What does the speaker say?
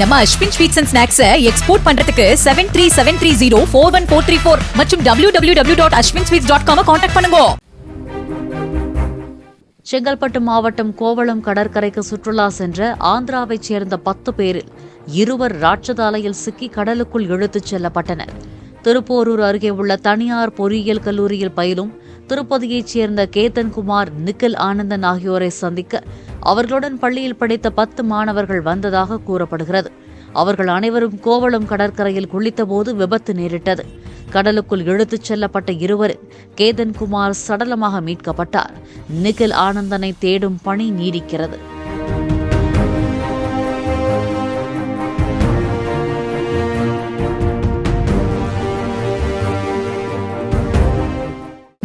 நம்ம Ashwin sweets and snacks export பண்றதுக்கு seven three seven three zero four one four three four மற்றும் W W W dot Ashwin sweets dot com contact பண்ணுங்க. செங்கல்பட்டு மாவட்டம் கோவளம் கடற்கரைக்கு சுற்றுலா சென்ற ஆந்திராவைச் சேர்ந்த பத்து பேரில் இருவர் ராட்சதாலையில் சிக்கி கடலுக்குள் இழுத்துச் செல்லப்பட்டனர். திருப்போரூர் அருகே உள்ள தனியார் பொறியியல் கல்லூரியில் பயிலும் திருப்பதியைச் சேர்ந்த கேத்தன்குமார் நிக்கில் ஆனந்தன் ஆகியோரை சந்திக்க அவர்களுடன் பள்ளியில் படித்த பத்து மாணவர்கள் வந்ததாக கூறப்படுகிறது. அவர்கள் அனைவரும் கோவளம் கடற்கரையில் குளித்தபோது விபத்து நேரிட்டது. கடலுக்குள் இழுத்துச் செல்லப்பட்ட இருவரில் கேதன்குமார் சடலமாக மீட்கப்பட்டார். நிகில் ஆனந்தனை தேடும் பணி நீடிக்கிறது.